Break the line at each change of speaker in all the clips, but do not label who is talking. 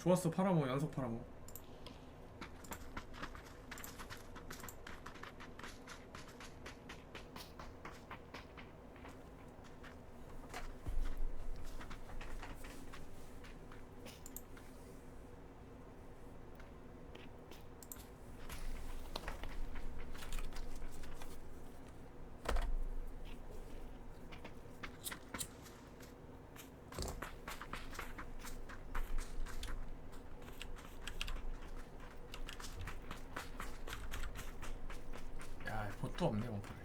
좋았어 파라모 연속 파라모 야 봇도 없네 원팔에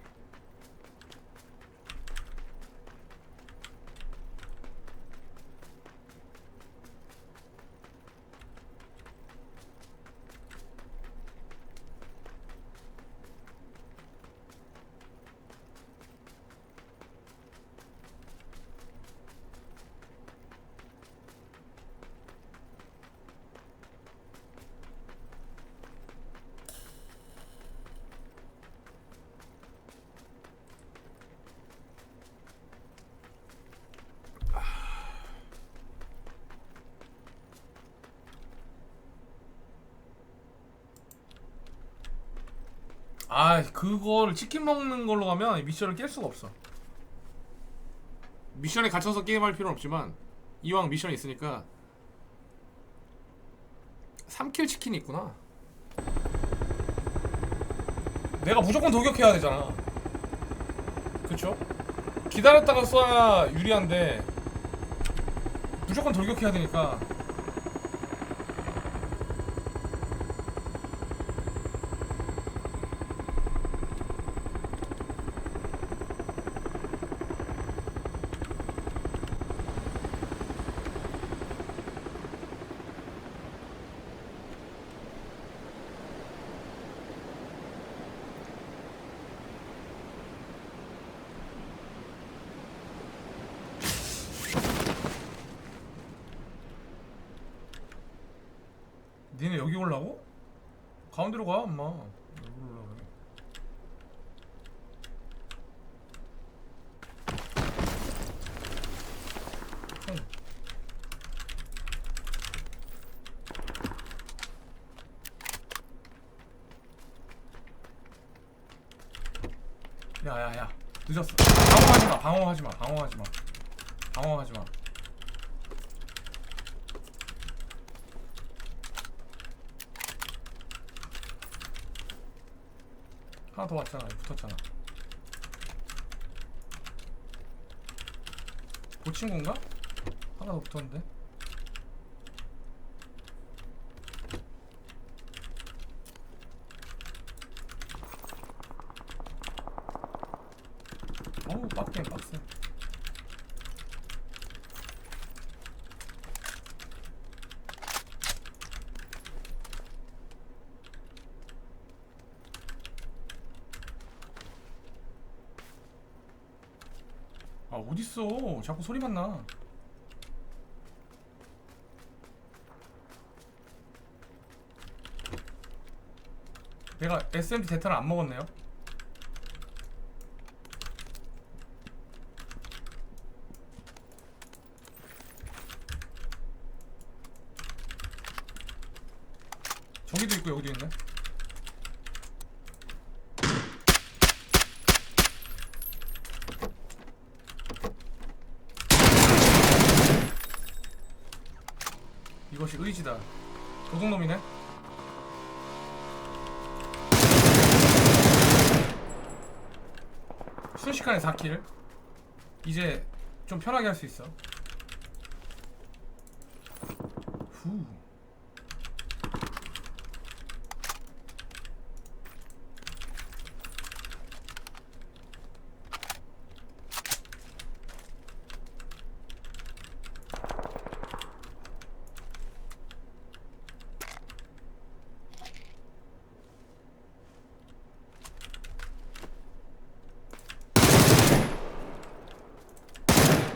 아 그거를 치킨 먹는 걸로 가면 미션을 깰 수가 없어. 미션에 갇혀서 게임할 필요는 없지만 이왕 미션이 있으니까 3킬 치킨이 있구나. 내가 무조건 돌격해야 되잖아. 그쵸? 기다렸다가 쏴야 유리한데 무조건 돌격해야 되니까 니네 여기 올라고? 가운데로 가 엄마 여기 올라가 형. 야야야 늦었어 방어하지마 방어하지마 방어하지마 방어하지마 더 왔잖아 붙었잖아 고친 건가? 하나 더 붙었는데 어우 빡게 빡세 아 어딨어 자꾸 소리만 나. 내가 SMG 대타를 안 먹었네요. 저기도 있고 여기도 있네 이것이 의지다. 도둑놈이네. 순식간에 4킬 이제 좀 편하게 할 수 있어 후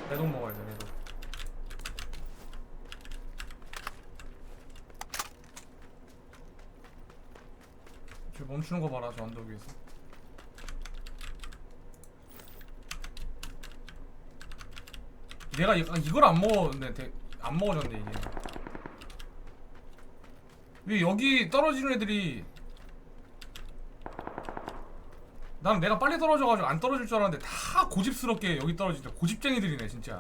내 돈 먹어야 돼, 내 돈. 저 멈추는 거 봐라, 저 언덕 위에서. 내가 이, 아, 이걸 안 먹었네, 대- 안 먹어졌네 이게. 왜 여기 떨어지는 애들이 나는 내가 빨리 떨어져가지고 안 떨어질 줄 알았는데 다 고집스럽게 여기 떨어진다 고집쟁이들이네 진짜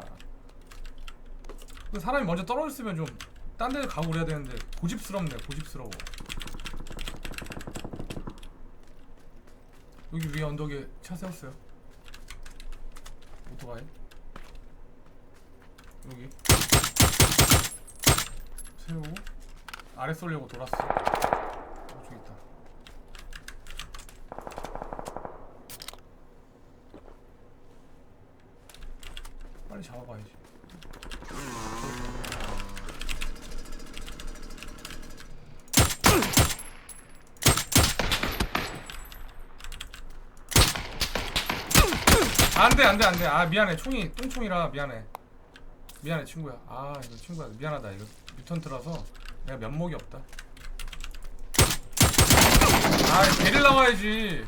그 사람이 먼저 떨어졌으면 좀 딴데 가고 그래야 되는데 고집스럽네 고집스러워 여기 위에 언덕에 차 세웠어요. 오토바이. 여기. 세우고 아래 쏠려고 돌았어. 어, 저기 있다 빨리 잡아봐야지 안돼 안돼 안돼. 아 미안해. 총이 똥총이라 미안해. 미안해 친구야. 아 이거 친구야. 미안하다. 이거 뮤턴트라서 내가 면목이 없다. 아 배를 나와야지.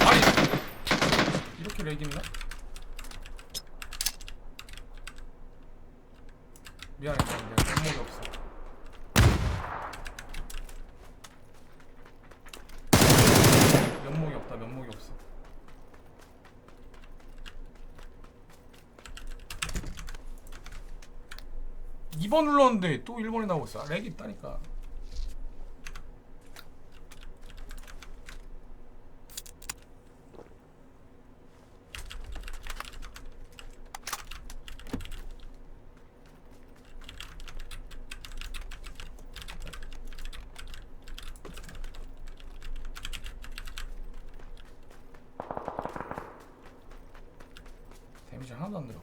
아니 이렇게 렉 있나? 미안해 미안해 내가 면목이 없어 면목이 없다 면목이 없어 2번 눌렀는데 또 1번이 나오고 있어. 아, 렉이 있다니까. 데미지 하나도 안 들어.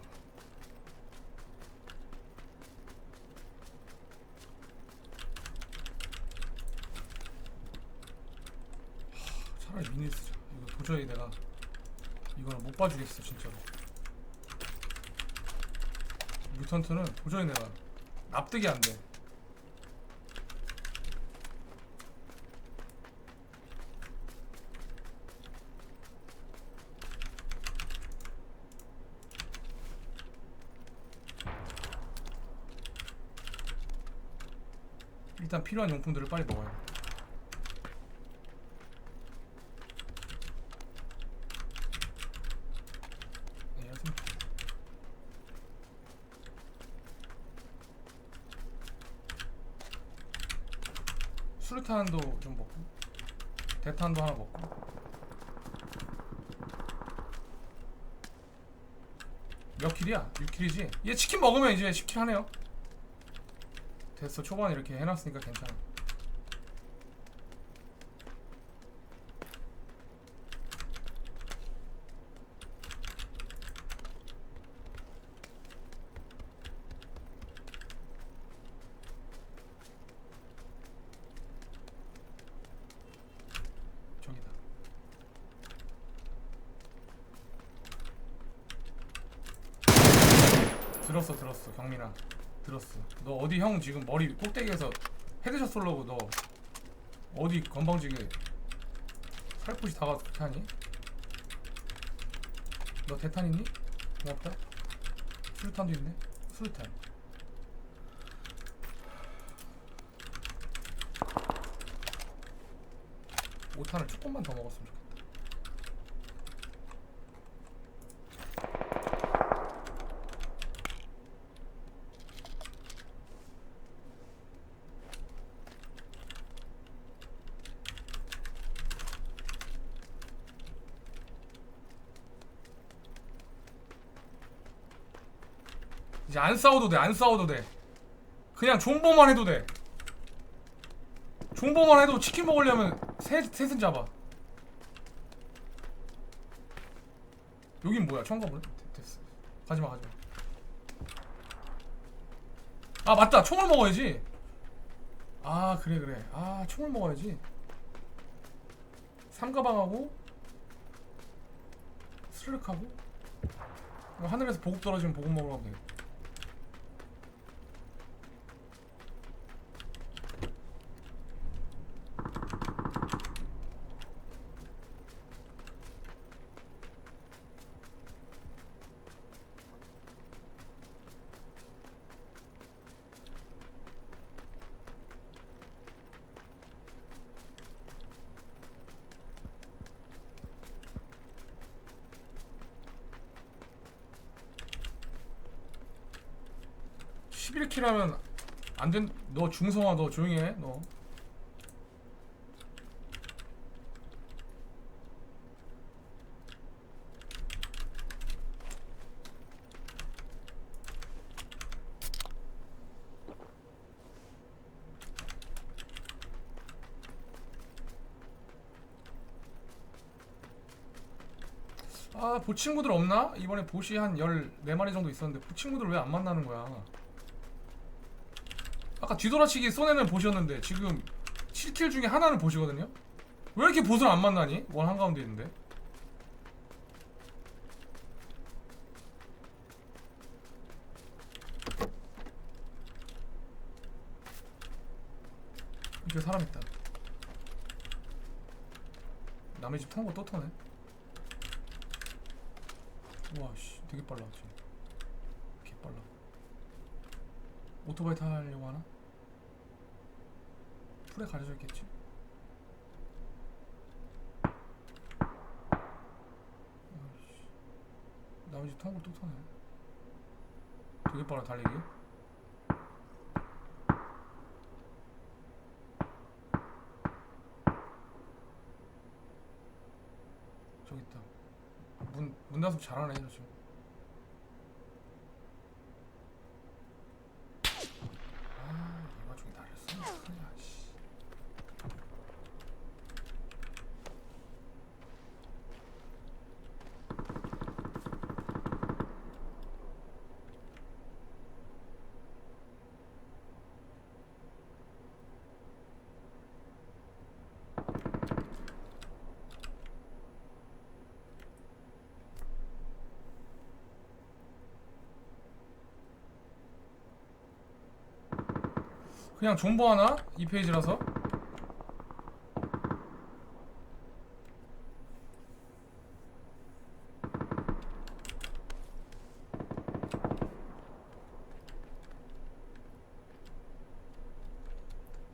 차라리 미니 쓰자. 도저히 내가 이거는 못 봐주겠어 진짜로. 뮤턴트는 도저히 내가 납득이 안 돼. 일단 필요한 용품들을 빨리 먹어야 돼. 네, 알겠습니다. 수류탄도 좀 먹고 대탄도 하나 먹고 몇 킬이야? 6킬이지? 얘 치킨 먹으면 이제 10킬 하네요 됐어 초반에 이렇게 해놨으니까 괜찮아 저기다 들었어 들었어 경민아 들었어 너 어디 형 지금 머리 꼭대기에서 헤드샷 쏠려고 너 어디 건방지게 살포시 다가 그렇게 하니? 너 대탄 있니? 고맙다 수류탄도 있네 수류탄 오탄을 조금만 더 먹었으면 좋겠다 이제 안 싸워도 돼, 안 싸워도 돼. 그냥 존버만 해도 돼. 존버만 해도 치킨 먹으려면 셋, 셋은 잡아. 여긴 뭐야? 처음 가보네? 됐- 됐어. 가지마, 가지마. 아, 맞다. 총을 먹어야지. 아, 그래, 그래. 아, 총을 먹어야지. 삼가방하고, 스르륵하고, 하늘에서 보급 떨어지면 보급 먹으러 가면 되겠다. 11킬 하면 안 된. 너 중성아 너 조용히 해. 너. 아, 보친구들 없나? 이번에 보시 한 14마리 정도 있었는데 보친구들 왜 안 만나는 거야? 아까 뒤돌아치기 쏘내는 보셨는데 지금 7킬 중에 하나는 보시거든요? 왜 이렇게 보스를 안 만나니? 원 한가운데 있는데. 이렇게 사람 있다. 남의 집 통과 또 터네. 우와 씨. 되게 빨라 지금 개 빨라 오토바이 타려고 하나? 풀에 가려져 있겠지? 아이씨. 집 통과 또 터네. 되게 빨라 달리기. 저기 있다. 문, 문단속 잘하네 저 지금 아 얘가 저기 나를 쏘면 어떡하냐 씨 그냥 존버 하나? 이 페이지라서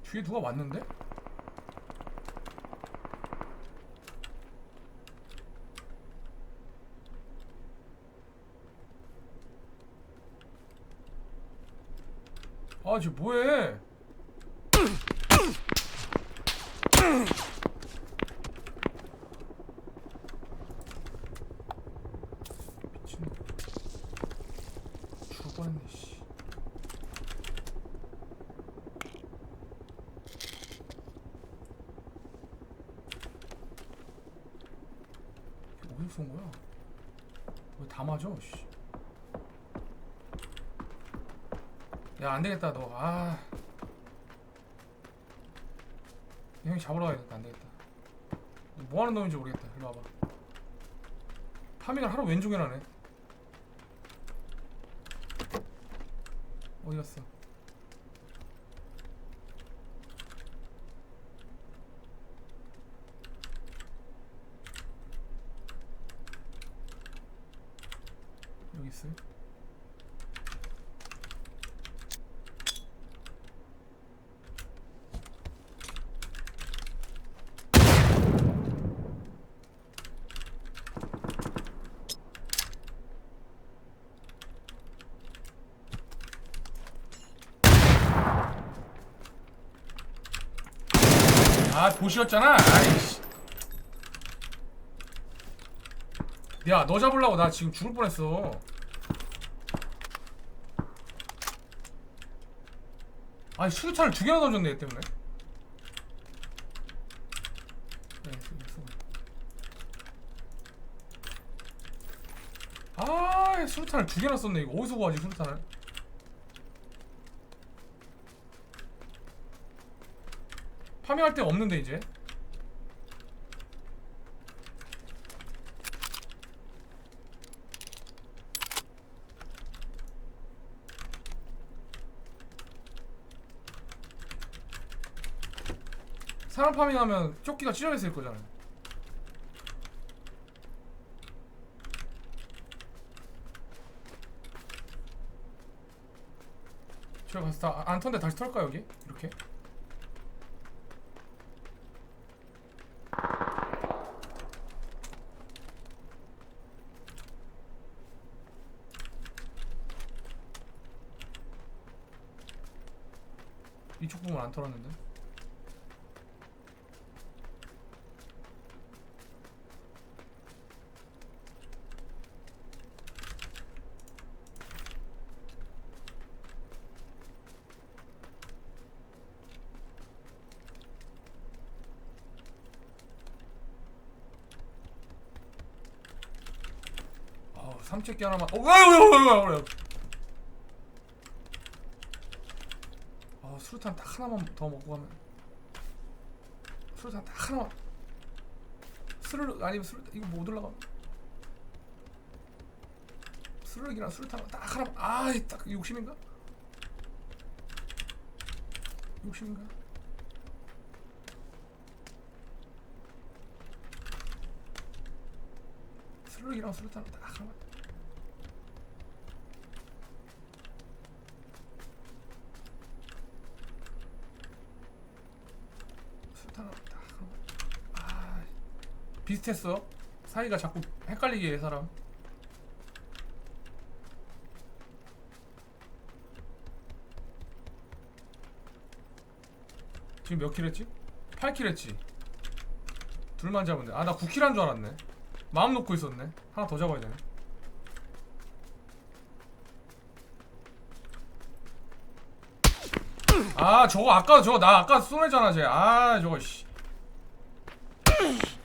뒤에 누가 왔는데? 아, 쟤 뭐해? 미친. 죽을 뻔했네, 씨. 이게 어디서 쏜 거야? 왜 다 맞아, 씨. 야, 안 되겠다, 너. 아. 형이 잡으러 가야겠다. 안 되겠다. 너뭐 하는 놈인지 모르겠다. 일로 와봐. 파밍을 하루 왼종일 하네. 어디 갔어? 여기 있어요? 아 보시였잖아. 아이씨. 야 너 잡으려고 나 지금 죽을 뻔했어. 아니 수류탄을 두 개나 던졌네 얘 때문에. 네, 쓰고, 쓰고. 아 수류탄을 두 개나 썼네 이거. 어디서 구하지 수류탄을 파밍할 데가 없는데 이제 사람 파밍하면 조끼가 찢어져 있을 거잖아요 제가 가서 다안 턴데 다시 털까 여기? 이렇게? 이쪽 부분 안 털었는데? 아 삼채기 하나만 어 왜요 왜요 왜요 왜요 아 수류탄 딱 하나만 더 먹고 가면 수류탄 딱 하나만 스르륵 아니면 수류탄 이거 못 올라가 스르륵이랑 수류탄 딱 하나만 아이 딱 욕심인가? 욕심인가? 스르륵이랑 수류탄 딱 하나만 수류탄 딱 하나만 아 비슷했어. 사이가 자꾸 헷갈리게 해 사람. 지금 몇 킬 했지? 8킬 했지. 둘만 잡으면 돼 아 나 9킬 한 줄 알았네. 마음 놓고 있었네. 하나 더 잡아야 되네. 아 저거 아까 저거 나 아까 쏘내잖아 쟤아 저거 씨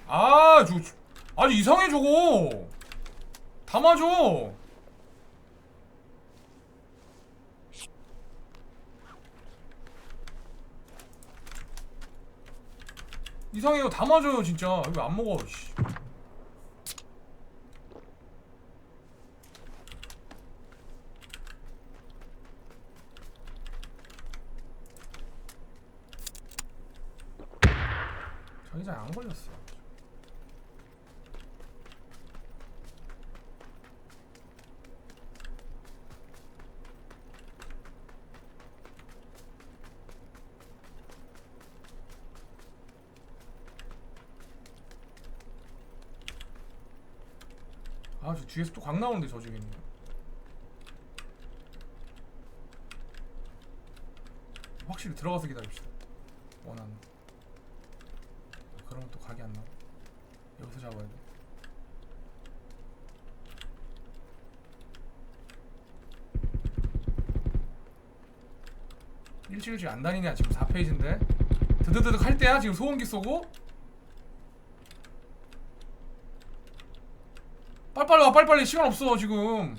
아, 저, 저- 아니 이상해 저거. 다 맞아. 이상해요. 다 맞아요, 진짜. 왜안 먹어? 씨. 자기장 안 걸렸어. 아, 저 뒤에서 또각 나오는데 저 집에 있는 거. 확실히 들어가서 기다립시다. 원하는. 그러면 또 각이 안 나와. 여기서 잡아야 돼. 일주일째 안 다니냐 지금 4페이지인데 드드드득 할 때야 지금 소음기 쏘고 빨리빨리 시간 없어 지금.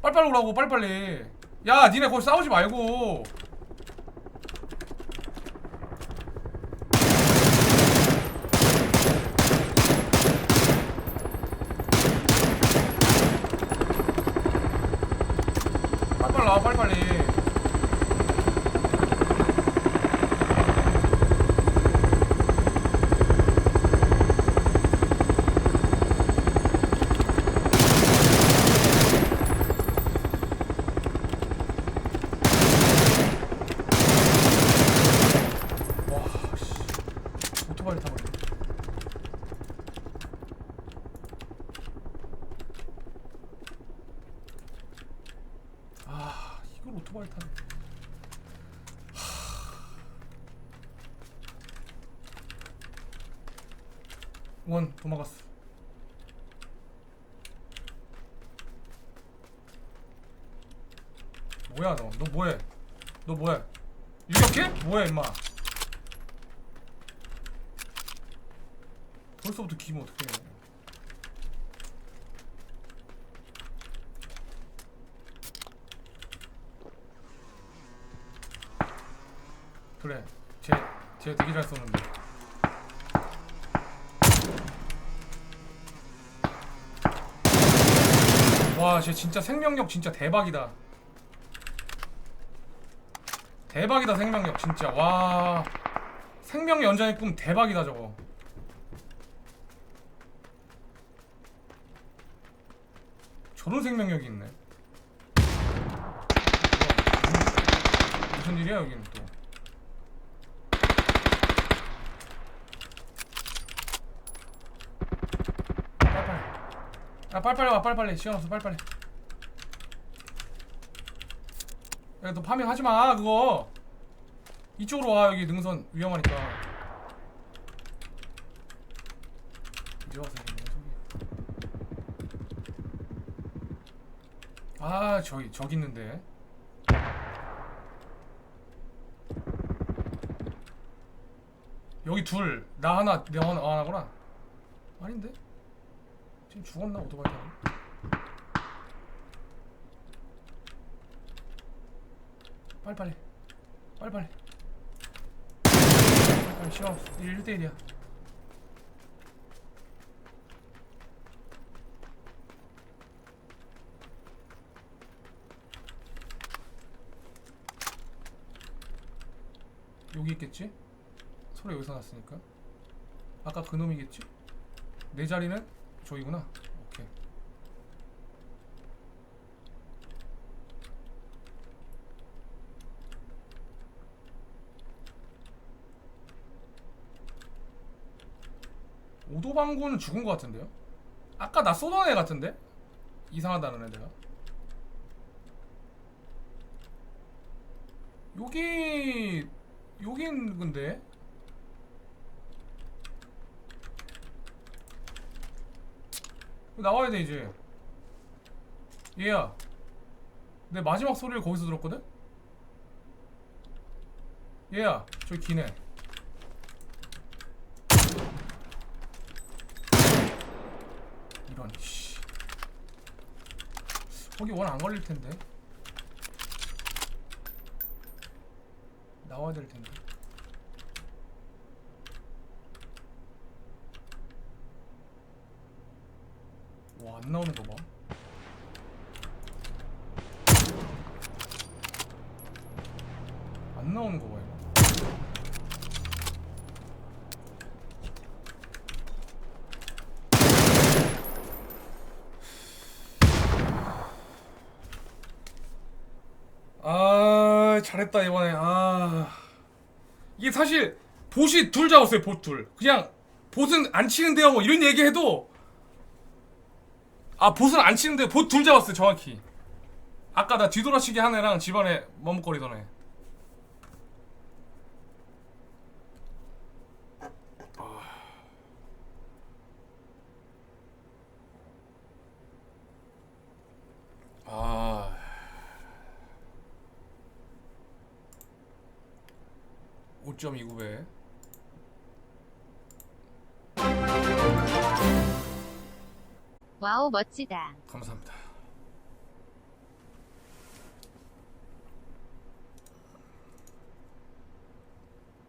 빨리빨리 오라고 빨리빨리. 야 니네 거기 싸우지 말고 빨리빨리 나와 빨리빨리 와, 씨. 오토바이 타버려. 아, 이걸 오토바이. 하... 원 도망갔어. 뭐야 너? 너 뭐해? 너 뭐해? 유격해? 뭐야 임마? 벌써부터 기면 어떡해 그래. 쟤, 쟤 되게 잘 쏘는데. 와쟤 진짜 생명력 진짜 대박이다. 대박이다 생명력 진짜. 와. 생명 연장의 꿈 대박이다 저거. 저런 생명력이 있네. 무슨 일이야 여기는 또? 빨리빨리. 아 빨리빨리 와 빨리빨리 시간 없어 빨리빨리. 야너 파밍 하지 마 그거. 이쪽으로 와 여기 능선 위험하니까 이제 와서 이게 소리야. 아 저기 저기 있는데 여기 둘 나 하나 내 하나 아, 하나구나 아닌데 지금 죽었나 오토바이 타고 빨리빨리. 빨리빨리. 빨리빨리 없어. 1대1이야. 여기 있겠지? 소리 여기서 났으니까. 아까 그 놈이겠지? 내 자리는 저기구나 오케이 오도방구는 죽은 것 같은데요? 아까 나 쏘던 애 같은데? 이상하다는 애 내가 여기 여긴 근데 나와야 돼 이제. 얘야. 내 마지막 소리를 거기서 들었거든? 얘야 저기 기네 이런 씨. 거기 원 안 걸릴 텐데. 나와야 될 텐데 와 안 나오는 거 봐. 안 나오는 거 봐, 이거. 아, 잘했다, 이번에. 아. 이게 사실, 보시 둘 잡았어요, 봇 둘. 그냥, 봇은 안 치는데요, 뭐 이런 얘기 해도, 아 보스는 안 치는데 보둘 잡았어요 정확히 아까 나 뒤돌아치기 한 애랑 집안에 머뭇거리던 애 아... 5.29배
와우 멋지다.
감사합니다